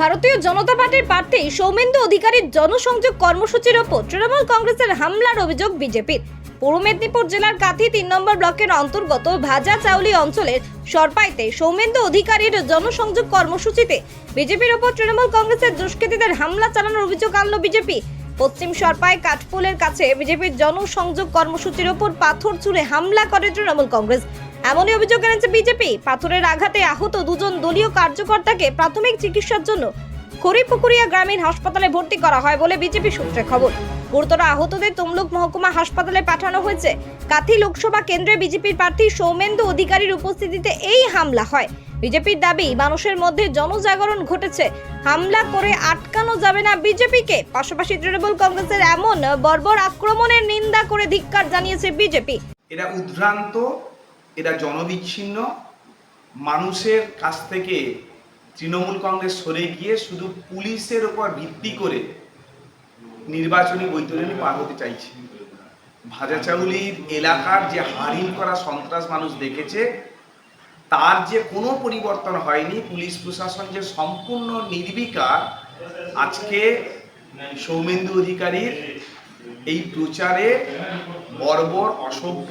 ভারতীয় জনতা পার্টির প্রার্থী সৌমেন্দু অধিকারীর জনসংযোগ কর্মসূচির ওপর তৃণমূল কংগ্রেসের হামলার অভিযোগ বিজেপির। পূর্ব মেদিনীপুর জেলার কাঁথি তিন নম্বর ব্লকের অন্তর্গত ভাজা চাউলি অঞ্চলের সরপাইতে সৌমেন্দু অধিকারীর জনসংযোগ কর্মসূচিতে বিজেপির ওপর তৃণমূল কংগ্রেসের দুষ্কৃতীদের হামলা চালানোর অভিযোগ আনল বিজেপি। পশ্চিম সরপাই কাঠপুলের কাছে বিজেপির জনসংযোগ কর্মসূচির ওপর পাথর ছুঁড়ে হামলা করে তৃণমূল কংগ্রেস। এমনই অভিযোগ এনেছে বিজেপি পাথরের আঘাতে আহত দুজন দলীয় কার্যকর্তাকে প্রাথমিক চিকিৎসার জন্য খড়িপুকুরিয়া গ্রামীণ হাসপাতালে ভর্তি করা হয় বলে বিজেপি সূত্রে খবর। গুরুতর আহতদের তমলুক মহকুমা হাসপাতালে পাঠানো হয়েছে। কাথি লোকসভা কেন্দ্রে বিজেপির প্রার্থী সৌমেন্দু অধিকারীর উপস্থিতিতে এই হামলা হয়। বিজেপির দাবি, মানুষের মধ্যে জনজাগরণ ঘটেছে। হামলা করে আটকানো যাবে না বিজেপিকে পাশাপাশি তৃণমূল কংগ্রেসের এমন বর্বর আক্রমণের নিন্দা করে ধিক্কার জানিয়েছে বিজেপি এরা উদ্ভ্রান্ত এরা জনবিচ্ছিন্ন। মানুষের কাছ থেকে তৃণমূল কংগ্রেস সরে গিয়ে শুধু পুলিশের ওপর ভিত্তি করে নির্বাচনী বৈতরণী পার হতে চাইছে। ভাজাচাউলির এলাকার যে হারিম করা সন্ত্রাস মানুষ দেখেছে, তার যে কোনো পরিবর্তন হয়নি, পুলিশ প্রশাসন যে সম্পূর্ণ নির্বিকার, আজকে সৌমেন্দু অধিকারীর এই প্রচারে বর্বর, অসভ্য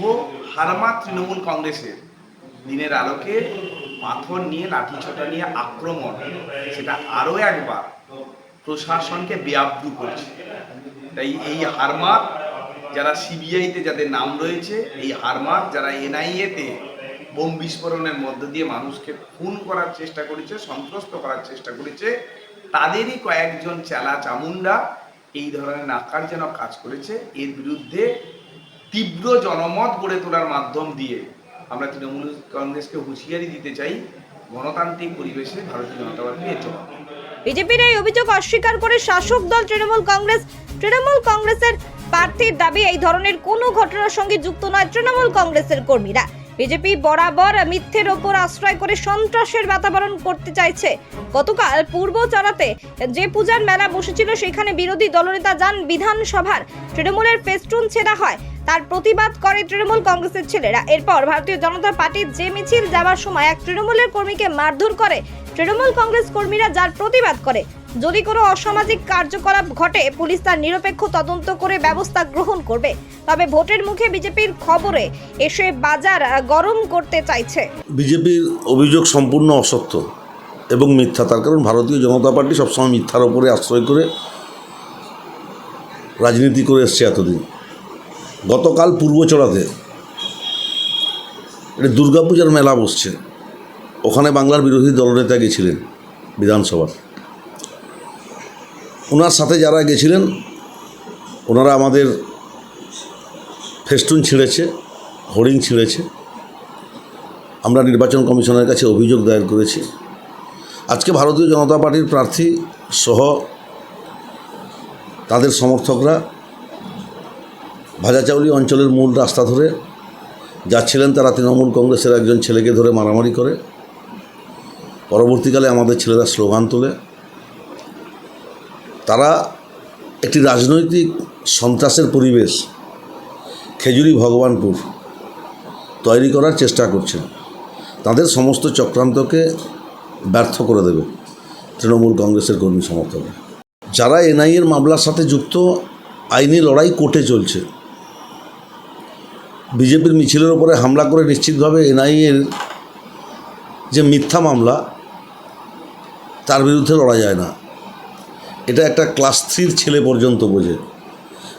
হারমা তৃণমূল কংগ্রেসের দিনের আলোকে পাথর নিয়ে লাঠি লাঠিছোটা নিয়ে আক্রমণ, সেটা আরও একবার প্রশাসনকে বেআব্রু করছে। তাই এই হারমাত যারা সিবিআইতে যাদের নাম রয়েছে, এই হারমাত যারা এনআইএতে বোম বিস্ফোরণের মধ্য দিয়ে মানুষকে খুন করার চেষ্টা করেছে, সন্ত্রস্ত করার চেষ্টা করেছে, তাদেরই কয়েকজন চেলা চামুন্ডা এই ধরনের নাকার যেন কাজ করেছে। এর বিরুদ্ধে তীব্র জনমত গড়ে তোলার মাধ্যম দিয়ে আমরা তৃণমূল কংগ্রেসকে হুঁশিয়ারি দিতে চাই গণতান্ত্রিক পরিবেশে ভারতীয় জনতা পার্টি এর জবাব। বিজেপির এই অভিযোগ অস্বীকার করে শাসক দল তৃণমূল কংগ্রেস, তৃণমূল কংগ্রেসের প্রার্থীর দাবি, এই ধরনের কোনো ঘটনার সঙ্গে যুক্ত নয় তৃণমূল কংগ্রেসের কর্মীরা। বিজেপি বরাবর মিথ্যের ওপর আশ্রয় করে সন্ত্রাসের বাতাবরণ করতে চাইছে। গতকাল পূর্ব চড়াতে যে পূজার মেলা বসেছিল, সেখানে বিরোধী দলনেতা যান বিধানসভার। তৃণমূলের ফেস্টুন ছেঁড়া হয়। তার প্রতিবাদ করে তৃণমূল কংগ্রেসের ছেলেরা। এরপর ভারতীয় জনতা পার্টির যে মিছিল যাওয়ার সময় এক তৃণমূলের কর্মীকে মারধর করে, তৃণমূল কংগ্রেস কর্মীরা যার প্রতিবাদ করে। যদি কোনো অসামাজিক কার্যকলাপ ঘটে, পুলিশ তার নিরপেক্ষ তদন্ত করে ব্যবস্থা গ্রহণ করবে। তবে ভোটের মুখে বিজেপির খবরে এসে বাজার গরম করতে চাইছে। বিজেপির অভিযোগ সম্পূর্ণ অসত্য এবং মিথ্যা। তার কারণ ভারতীয় জনতা পার্টি সবসময় মিথ্যার ওপরে আশ্রয় করে রাজনীতি করে এসছে এতদিন। গতকাল পূর্বচড়াতে এটা দুর্গাপূজার মেলা বসছে। ওখানে বাংলার বিরোধী দলনেতা গেছিলেন বিধানসভার। ওনার সাথে যারা গেছিলেন, ওনারা আমাদের ফেস্টুন ছিঁড়েছে, হোর্ডিং ছিঁড়েছে। আমরা নির্বাচন কমিশনের কাছে অভিযোগ দায়ের করেছি। আজকে ভারতীয় জনতা পার্টির প্রার্থী সহ তাদের সমর্থকরা ভাজাচাউলি অঞ্চলের মূল রাস্তা ধরে যাচ্ছিলেন তারা তৃণমূল কংগ্রেসের একজন ছেলেকে ধরে মারামারি করে। পরবর্তীকালে আমাদের ছেলেরা স্লোগান তোলে। তারা একটি রাজনৈতিক সন্ত্রাসের পরিবেশ, খেজুরি ভগবানপুর, তৈরি করার চেষ্টা করছেন তাদের সমস্ত চক্রান্তকে ব্যর্থ করে দেবে তৃণমূল কংগ্রেসের কর্মী সমর্থক যারা এনআইএর মামলার সাথে যুক্ত, আইনি লড়াই কোর্টে চলছে। বিজেপির মিছিলের ওপরে হামলা করে নিশ্চিতভাবে এনআইএর যে মিথ্যা মামলা, তার বিরুদ্ধে লড়া যায় না। এটা একটা ক্লাস থ্রির ছেলে পর্যন্ত বোঝে।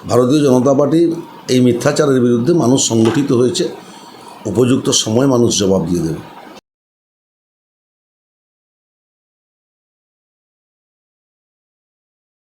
ভারতীয় জনতা পার্টির এই মিথ্যাচারের বিরুদ্ধে মানুষ সংগঠিত হয়েছে। উপযুক্ত সময় মানুষ জবাব দিয়ে দেবে।